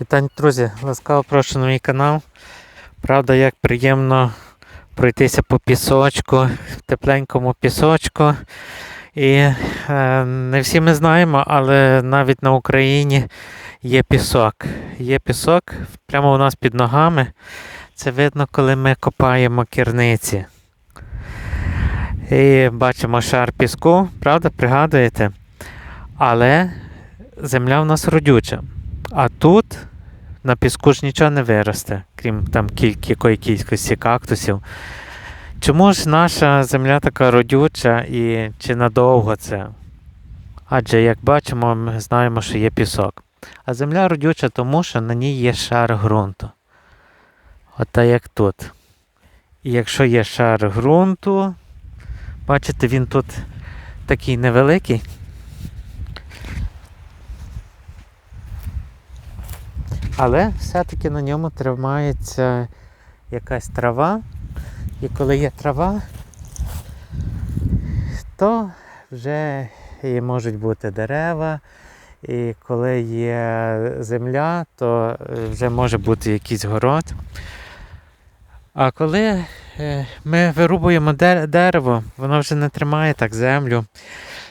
Вітання, друзі! Ласкаво прошу на мій канал. Правда, як приємно пройтися по пісочку, тепленькому пісочку. І е, не всі ми знаємо, але навіть на Україні є пісок. Є пісок прямо у нас під ногами. Це видно, коли ми копаємо керниці. І бачимо шар піску, правда, пригадуєте? Але земля в нас родюча. А тут на піску ж нічого не виросте, крім там кількості кактусів. Чому ж наша земля така родюча і чи надовго це? Адже, як бачимо, ми знаємо, що є пісок. А земля родюча, тому що на ній є шар ґрунту. От так як тут. І якщо є шар ґрунту, бачите, він тут такий невеликий. Але все-таки на ньому тримається якась трава. І коли є трава, то вже і можуть бути дерева. І коли є земля, то е, вже може бути якийсь город. А коли е, ми вирубуємо дерево, воно вже не тримає так землю.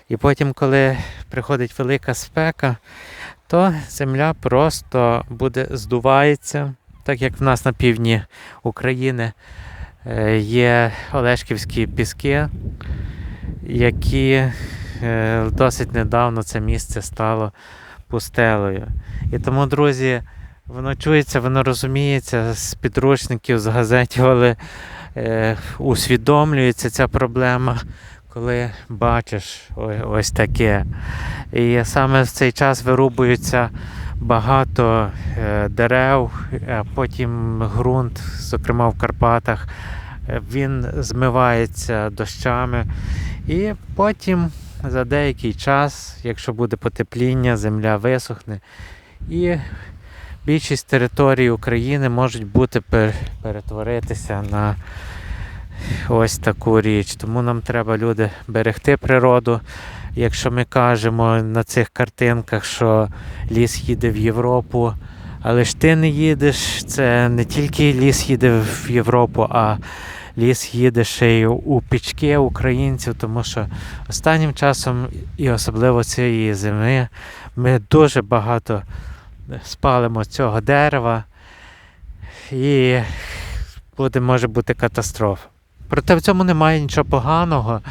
І потім, коли приходить велика спека, то земля просто буде здувається, так як в нас на півдні України е, є Олешківські піски, які е, досить недавно це місце стало пустелею. І тому, друзі, воно чується, воно розуміється з підручників, з газетів, але е, усвідомлюється ця проблема, коли бачиш ось таке. І саме в цей час вирубується багато е, дерев, а потім ґрунт, зокрема в Карпатах, е, він змивається дощами. І потім за деякий час, якщо буде потепління, земля висохне. І більшість територій України можуть бути перетворитися на ось таку річ. Тому нам треба люди берегти природу. Якщо ми кажемо на цих картинках, що ліс їде в Європу, але ж ти не їдеш, це не тільки ліс їде в Європу, а ліс їде ще й у пічки українців, тому що останнім часом, і особливо цієї зими, ми дуже багато спалимо цього дерева, і буде, може бути катастрофа. Проте в цьому немає нічого поганого,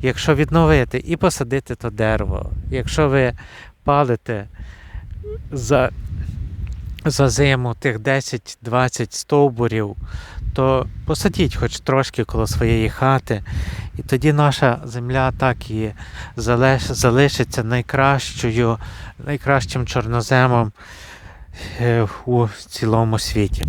якщо відновити і посадити то дерево. Якщо ви палите за, за зиму тих 10-20 стовбурів, то посадіть хоч трошки коло своєї хати, і тоді наша земля так і залиш, залишиться найкращою, найкращим чорноземом е, у цілому світі.